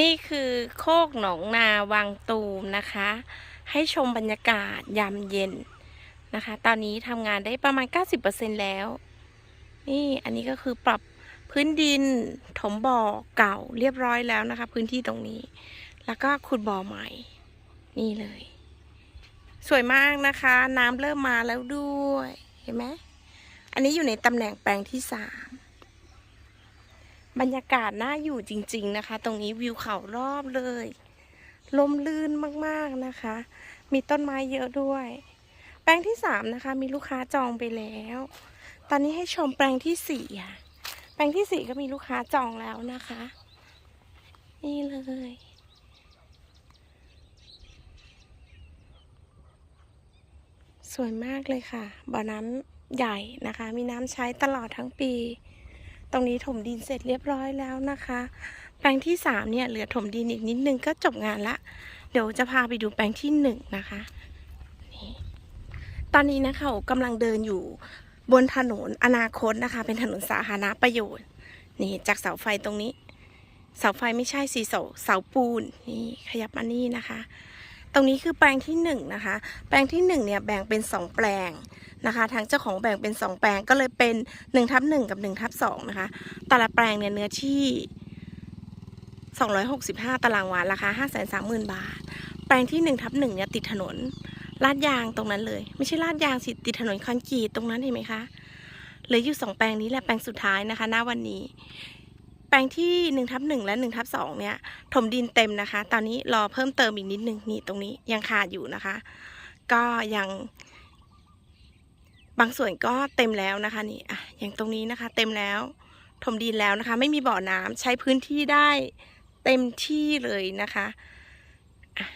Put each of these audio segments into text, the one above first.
นี่คือโคกหนองนาวังตูมนะคะ ให้ชมบรรยากาศยามเย็นนะคะ ตอนนี้ทำงานได้ประมาณ 90%แล้ว นี่อันนี้ก็คือปรับพื้นดินถมบ่อเก่าเรียบร้อยแล้วนะคะ พื้นที่ตรงนี้ แล้วก็ขุดบ่อใหม่ นี่เลย สวยมากนะคะ น้ำเริ่มมาแล้วด้วย เห็นไหมอันนี้อยู่ในตำแหน่งแปลงที่สาม บรรยากาศน่าอยู่จริง ๆนะคะ ตรงนี้วิวเขารอบเลย ลมลื่นมากๆนะคะ มีต้นไม้เยอะด้วย แปลงที่สามนะคะ มีลูกค้าจองไปแล้ว ตอนนี้ให้ชมแปลงที่สี่ค่ะ แปลงที่สี่ก็มีลูกค้าจองแล้วนะคะ นี่เลยสวยมากเลยค่ะบ่อน้ำใหญ่นะคะ มีน้ำใช้ตลอดทั้งปี ตรงนี้ถมดินเสร็จเรียบร้อยแล้วนะคะ แปลงที่สามเนี่ยเหลือถมดินอีกนิดนึงก็จบงานละ เดี๋ยวจะพาไปดูแปลงที่หนึ่งนะคะนี่ตอนนี้นะคะกำลังเดินอยู่บนถนนอนาคตนะคะ เป็นถนนสาธารณประโยชน์นี่จากเสาไฟตรงนี้ เสาไฟไม่ใช่สีเสาเสาปูนนี่ขยับมานี่นะคะ ตรงนี้คือแปลงที่หนึ่งนะคะ แปลงที่หนึ่งเนี่ยแบ่งเป็นสองแปลงนะคะ ทางเจ้าของแบ่งเป็นสองแปลงก็เลยเป็นหนึ่งทับหนึ่งกับหนึ่งทับสองนะคะ แต่ละแปลงเนี่ยเนื้อที่ 265 ตารางวาราคา 530,000 บาท แปลงที่1ทับหนึ่งเนี่ยติดถนนลาดยางตรงนั้นเลย ไม่ใช่ลาดยางสิติดถนนคอนกรีตตรงนั้นเห็นไหมคะเหลืออยู่สองแปลงนี้แหละแปลงสุดท้ายนะคะณวันนี้ ลงที่1ทับหนึ่งและ1ทับสองเนี่ยถมดินเต็มนะคะ ตอนนี้รอเพิ่มเติมอีกนิดนึงนี่ตรงนี้ยังขาดอยู่นะคะ ก็ยังบางส่วนก็เต็มแล้วนะคะนี่อะอย่างตรงนี้นะคะ เต็มแล้วถมดินแล้วนะคะ ไม่มีบ่อน้ำใช้พื้นที่ได้เต็มที่เลยนะคะ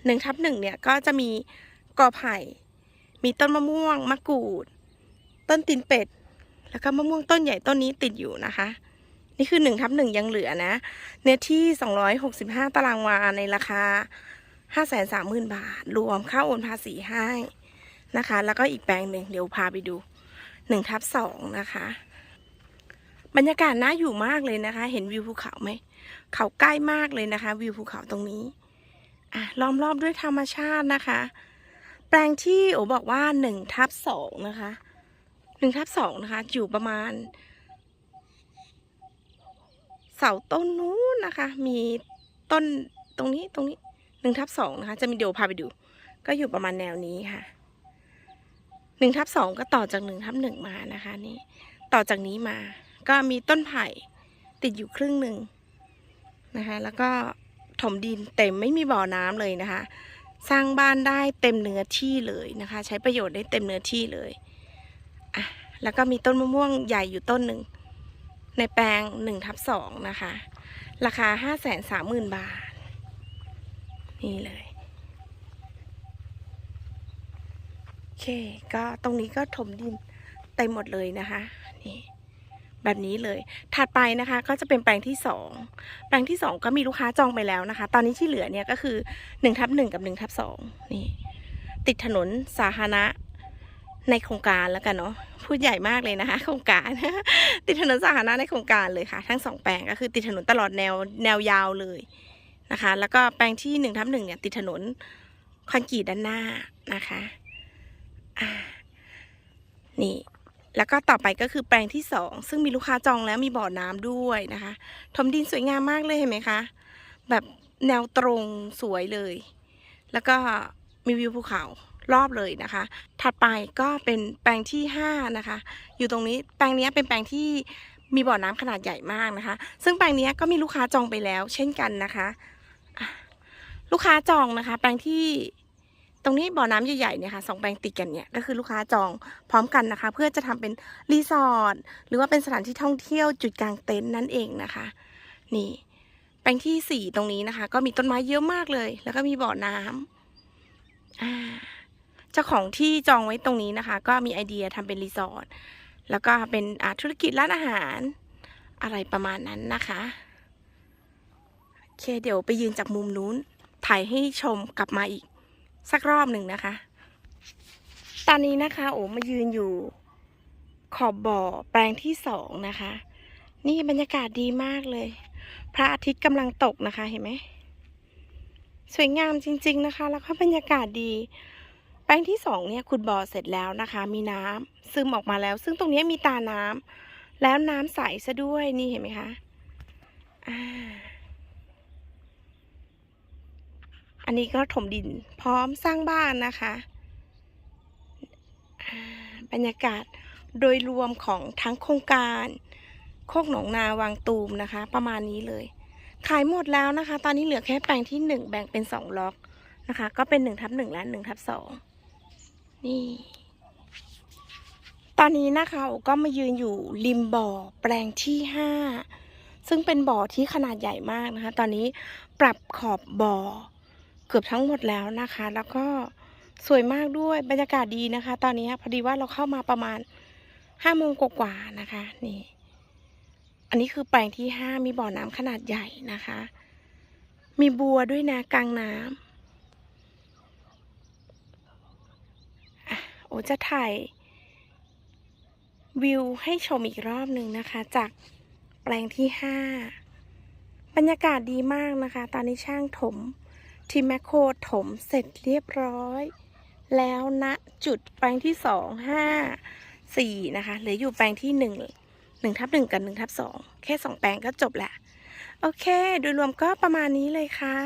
หนึ่งทับหนึ่งเนี่ยก็จะมีกอไผ่ มีต้นมะม่วงมะกรูด ต้นตีนเป็ด แล้วก็มะม่วงต้นใหญ่ต้นนี้ติดอยู่นะคะ นี่คือหนึ่งทับหนึ่งยังเหลือนะ เนื้อที่สองร้อยหกสิบห้าตารางวาในราคาห้าแสนสามหมื่นบาท รวมค่าโอนภาษีให้นะคะ แล้วก็อีกแปลงหนึ่งเดี๋ยวพาไปดูหนึ่งทับสองนะคะ บรรยากาศน่าอยู่มากเลยนะคะ เห็นวิวภูเขาไหม เขาใกล้มากเลยนะคะ วิวภูเขาตรงนี้อะล้อมรอบด้วยธรรมชาตินะคะ แปลงที่โอบอกว่าหนึ่งทับสองนะคะหนึ่งทับสองนะคะ อยู่ประมาณ เสาต้นนู้นนะคะ มีต้นตรงนี้ตรงนี้หนึ่งทับสองนะคะ จะมีเดี๋ยวพาไปดู ก็อยู่ประมาณแนวนี้ค่ะหนึ่งทับสองก็ต่อจากหนึ่งทับหนึ่งมานะคะนี่ต่อจากนี้มา ก็มีต้นไผ่ติดอยู่ครึ่งหนึ่งนะคะ แล้วก็ถมดินเต็มไม่มีบ่อน้ำเลยนะคะ สร้างบ้านได้เต็มเนื้อที่เลยนะคะ ใช้ประโยชน์ได้เต็มเนื้อที่เลยอะแล้วก็มีต้นมะม่วงใหญ่อยู่ต้นหนึ่ง ในแปลงหนึ่งทับสองนะคะ ราคาห้าแสนสามหมื่นบาท นี่เลย โอเค ก็ตรงนี้ก็ถมดินเต็มหมดเลยนะคะ นี่แบบนี้เลย ถัดไปนะคะก็จะเป็นแปลงที่สองแปลงที่สองก็มีลูกค้าจองไปแล้วนะคะ ตอนนี้ที่เหลือเนี่ยก็คือหนึ่งทับหนึ่งกับหนึ่งทับสองนี่ ติดถนนสาธารณะ ในโครงการแล้วกันเนาะพูดใหญ่มากเลยนะคะ โครงการ ติดถนนสาธารณะในโครงการเลยค่ะ ทั้งสองแปลงก็คือติดถนนตลอดแนวแนวยาวเลยนะคะ แล้วก็แปลงที่หนึ่งทับหนึ่งเนี่ย ติดถนนคอนกรีตด้านหน้านะคะนี่แล้วก็ต่อไปก็คือแปลงที่สองซึ่งมีลูกค้าจองแล้วมีบ่อน้ำด้วยนะคะถมดินสวยงามมากเลยเห็นไหมคะ แบบแนวตรงสวยเลย แล้วก็มีวิวภูเขา รอบเลยนะคะ ถัดไปก็เป็นแปลงที่ห้านะคะ อยู่ตรงนี้แปลงนี้เป็นแปลงที่มีบ่อน้ำขนาดใหญ่มากนะคะ ซึ่งแปลงนี้ก็มีลูกค้าจองไปแล้ว เช่นกันนะคะ ลูกค้าจองนะคะ แปลงที่ตรงนี้บ่อน้ำใหญ่ๆเนี่ยค่ะสองแปลงติดกันเนี่ยก็คือลูกค้าจองพร้อมกันนะคะ เพื่อจะทำเป็นรีสอร์ทหรือว่าเป็นสถานที่ท่องเที่ยวจุดกลางเต็นท์นั่นเองนะคะ นี่ แปลงที่สี่ตรงนี้นะคะ ก็มีต้นไม้เยอะมากเลย แล้วก็มีบ่อน้ำอ่า เจ้าของที่จองไว้ตรงนี้นะคะ ก็มีไอเดียทำเป็นรีสอร์ทแล้วก็เป็นธุรกิจร้านอาหารอะไรประมาณนั้นนะคะโอเคเดี๋ยวไปยืนจากมุมนู้น ถ่ายให้ชมกลับมาอีก สักรอบหนึ่งนะคะ ตอนนี้นะคะ โอ้มายืนอยู่ขอบบ่อแปลงที่สองนะคะ นี่บรรยากาศดีมากเลย พระอาทิตย์กำลังตกนะคะเห็นไหมสวยงามจริง ๆนะคะ แล้วก็บรรยากาศดี แปลงที่สองเนี่ยขุดบ่อเสร็จแล้วนะคะ มีน้ำซึมออกมาแล้ว ซึ่งตรงนี้มีตาน้ำแล้วน้ำใสซะด้วยนี่เห็นไหมคะอ่าอันนี้ก็ถมดินพร้อมสร้างบ้านนะคะบรรยากาศโดยรวมของทั้งโครงการโคกหนองนาวางตูมนะคะ ประมาณนี้เลย ขายหมดแล้วนะคะ ตอนนี้เหลือแค่แปลงที่หนึ่งแบ่งเป็นสองล็อกนะคะ ก็เป็นหนึ่งทับหนึ่งและหนึ่งทับสอง นี่ ตอนนี้นะคะก็มายืนอยู่ริมบ่อแปลงที่ห้าซึ่งเป็นบ่อที่ขนาดใหญ่มากนะคะ ตอนนี้ปรับขอบบ่อเกือบทั้งหมดแล้วนะคะ แล้วก็สวยมากด้วยบรรยากาศดีนะคะ ตอนนี้พอดีว่าเราเข้ามาประมาณห้าโมงกว่าๆนะคะ นี่ อันนี้คือแปลงที่ห้ามีบ่อน้ำขนาดใหญ่นะคะ มีบัวด้วยนะกลางน้ำอะ โอจะถ่ายวิวให้ชมอีกรอบหนึ่งนะคะ จากแปลงที่ห้าบรรยากาศดีมากนะคะ ตอนนี้ช่างถมทีแมคโครถมเสร็จเรียบร้อย แล้วณจุดแปลงที่สองห้าสี่นะคะเหลืออยู่แปลงที่หนึ่งหนึ่งทับหนึ่งกับหนึ่งทับสองแค่สองแปลงก็จบแหละ โอเค โดยรวมก็ประมาณนี้เลยค่ะ